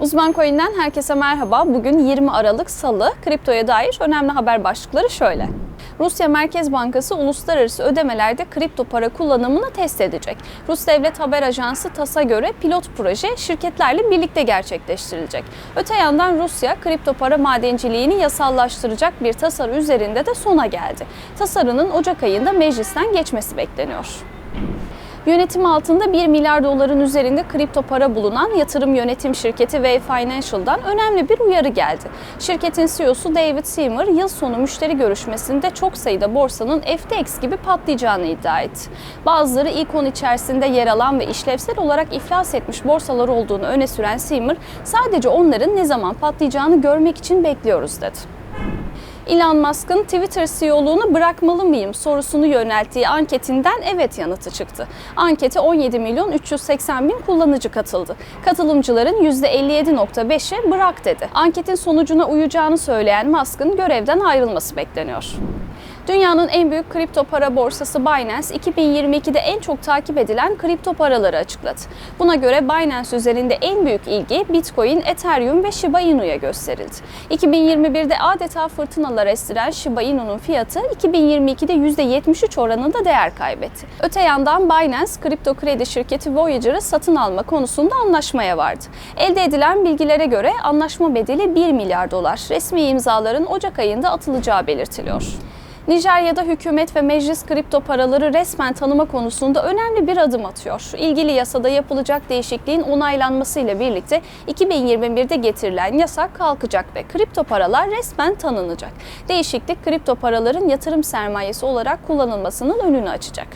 Uzman Coin'den herkese merhaba. Bugün 20 Aralık Salı. Kriptoya dair önemli haber başlıkları şöyle. Rusya Merkez Bankası uluslararası ödemelerde kripto para kullanımını test edecek. Rus Devlet Haber Ajansı TAS'a göre pilot proje şirketlerle birlikte gerçekleştirilecek. Öte yandan Rusya kripto para madenciliğini yasallaştıracak bir tasarı üzerinde de sona geldi. Tasarının Ocak ayında meclisten geçmesi bekleniyor. Yönetim altında 1 milyar doların üzerinde kripto para bulunan yatırım yönetim şirketi Wave Financial'dan önemli bir uyarı geldi. Şirketin CEO'su David Seymour yıl sonu müşteri görüşmesinde çok sayıda borsanın FTX gibi patlayacağını iddia etti. Bazıları ilk 10 içerisinde yer alan ve işlevsel olarak iflas etmiş borsalar olduğunu öne süren Seymour, sadece onların ne zaman patlayacağını görmek için bekliyoruz dedi. Elon Musk'ın Twitter CEO'luğunu bırakmalı mıyım sorusunu yönelttiği anketinden evet yanıtı çıktı. Ankete 17 milyon 380 bin kullanıcı katıldı. Katılımcıların %57.5'i bırak dedi. Anketin sonucuna uyacağını söyleyen Musk'ın görevden ayrılması bekleniyor. Dünyanın en büyük kripto para borsası Binance 2022'de en çok takip edilen kripto paraları açıkladı. Buna göre Binance üzerinde en büyük ilgi Bitcoin, Ethereum ve Shiba Inu'ya gösterildi. 2021'de adeta fırtınalar estiren Shiba Inu'nun fiyatı 2022'de %73 oranında değer kaybetti. Öte yandan Binance, kripto kredi şirketi Voyager'ı satın alma konusunda anlaşmaya vardı. Elde edilen bilgilere göre anlaşma bedeli 1 milyar dolar. Resmi imzaların Ocak ayında atılacağı belirtiliyor. Nijerya'da hükümet ve meclis kripto paraları resmen tanıma konusunda önemli bir adım atıyor. İlgili yasada yapılacak değişikliğin onaylanmasıyla birlikte 2021'de getirilen yasak kalkacak ve kripto paralar resmen tanınacak. Değişiklik kripto paraların yatırım sermayesi olarak kullanılmasının önünü açacak.